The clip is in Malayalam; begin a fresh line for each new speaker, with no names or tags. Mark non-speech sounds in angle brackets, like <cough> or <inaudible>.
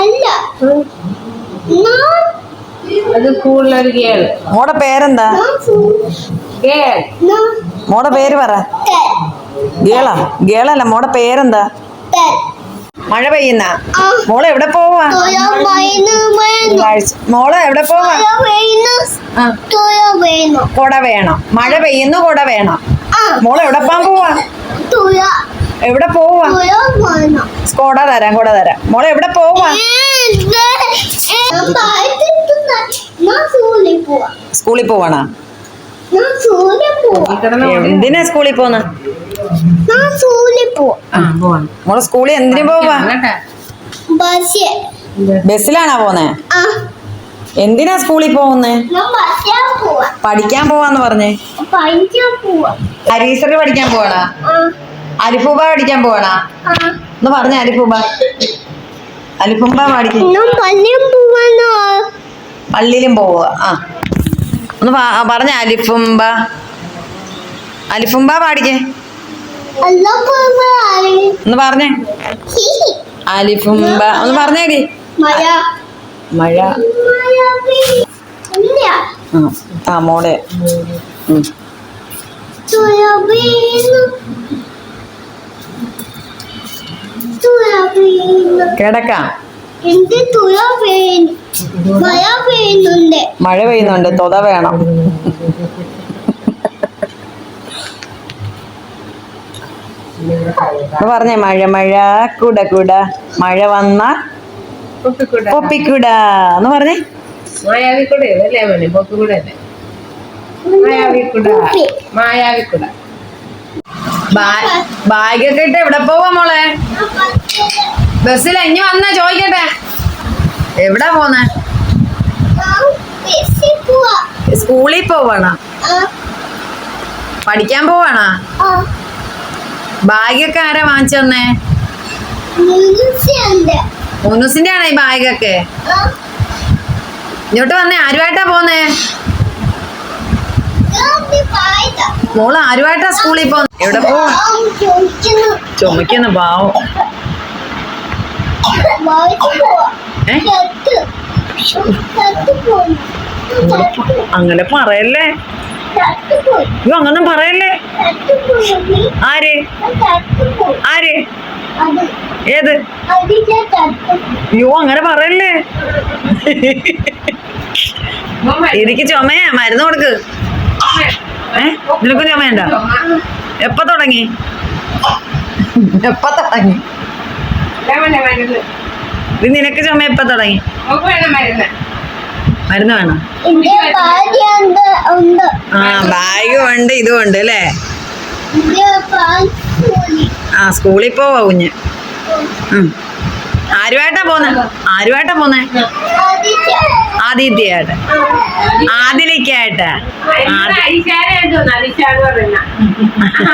അല്ല. ഞാൻ
അത് കൂടുതലൊരു ഗേൾ.
മോടെ പേരെന്താ?
ഗേൾ.
മോടെ പേര് പറ. ഗേളാ? ഗേളല്ല മോടെ പേരെന്താ? മഴ പെയ്യുന്ന? മോൾ എവിടെ പോവാ? മോൾ എവിടെ പോവാ?
തോയ വേണു
ആ.
തോയ വേണു
കൊട വേണം. മഴ പെയ്യുന്നു കൊട വേണം.
ആ.
മോളെ എവിടെ പോവാ?
തോയ
എവിടെ പോവാ? കൊട തരാം കൂടെ തരാം. മോളെ എവിടെ പോവാ?
സ്കൂളിൽ പോവാ.
സ്കൂളിൽ പോവാണോ?
ഞാൻ സ്കൂളിൽ പോവാ.
എന്തിനാ സ്കൂളിൽ പോന്ന?
ഞാൻ സ്കൂളിൽ പോവാ.
ആ പോവാണ്
മോളെ സ്കൂളിൽ എന്തിനു പോവാ? ബസ്സിലാണോ പോന്നെ?
ആ.
എന്തിനാ സ്കൂളിൽ പോവുന്നേ?
ഞാൻ ബസ്സിൽ പോവാ.
പഠിക്കാൻ പോവാന്ന് പറഞ്ഞേ.
പഠിക്കാൻ പോവാ.
ഹരീശ്വറി പഠിക്കാൻ പോവാടാ?
ആ.
അലിഫൂബ പഠിക്കാൻ പോവാണാ? ഒന്ന് പറഞ്ഞ അലിഫൂബ. അലിഫുമ്പ പഠിക്കും പള്ളിയിലും പോവുക. ആ. ഒന്ന് പറഞ്ഞ അലിഫുംബ. അലിഫുംബ പാടിക്കേ ഒന്ന് പറഞ്ഞേ. അലിഫുംബ. ഒന്ന് പറഞ്ഞേടി.
മഴ.
ആ മോളെ ഉം.
തുഴ വീണു തുഴ വീണു
കിടക്കാം.
മഴ പെയ്യുന്നുണ്ട്.
തുത വേണം. പറഞ്ഞേ മഴ മഴ കുട കുട. മഴ വന്ന
പൊപ്പിക്കൂട.
എന്ന് പറഞ്ഞേ?
മായാവിക്കുട അല്ലേ മോനെ? പൊപ്പിക്കൂട അല്ലേ മായാവിക്കുട. മായാവിക്കുട.
ബാഗൊക്കെ ഇട്ട് എവിടെ പോവാ മോളെ? ബസ്സിൽ ഇനി വന്നാ ചോദിക്കട്ടെ. എവിടാ പോന്നെ? സ്കൂളിൽ പോവാണോ? പഠിക്കാൻ പോവാണോ? ബാഗൊക്കെ ആരാ വാങ്ങിച്ചു തന്നേ? മൂന്നൂസിന്റെ ആണോ ഈ ബാഗൊക്കെ? ഇങ്ങോട്ട് വന്നേ ആരുമായിട്ടാ പോന്നേ? മോൾ ആരുമായിട്ടാ സ്കൂളിൽ പോന്നെ? എവിടെ
പോ
ചുമക്കുന്നു പാവം? അങ്ങനെ പറയല്ലേ? അയ്യോ അങ്ങനെ പറയല്ലേ? ആര്? ആര്? ഏത്? അയ്യോ അങ്ങനെ പറയല്ലേ? എനിക്ക് ചുമയാ മരുന്ന് കൊടുക്ക്. ഏ? നിനക്ക് ചുമയുണ്ടോ? എപ്പ തുടങ്ങി? എപ്പ തുടങ്ങി? ഇത് നിനക്ക് ചുമ എപ്പ തുടങ്ങി?
മരുന്ന്.
വേണം? ആ ബാഗും ഉണ്ട് ഇതും ഉണ്ട് അല്ലേ? ആ സ്കൂളിൽ പോവാ കുഞ്ഞ്. ആരുമായിട്ടാ പോന്നെ? ആരുമായിട്ടാ പോന്നെ? ആദിത്യായിട്ട് ആദിലേക്കായിട്ട് <laughs>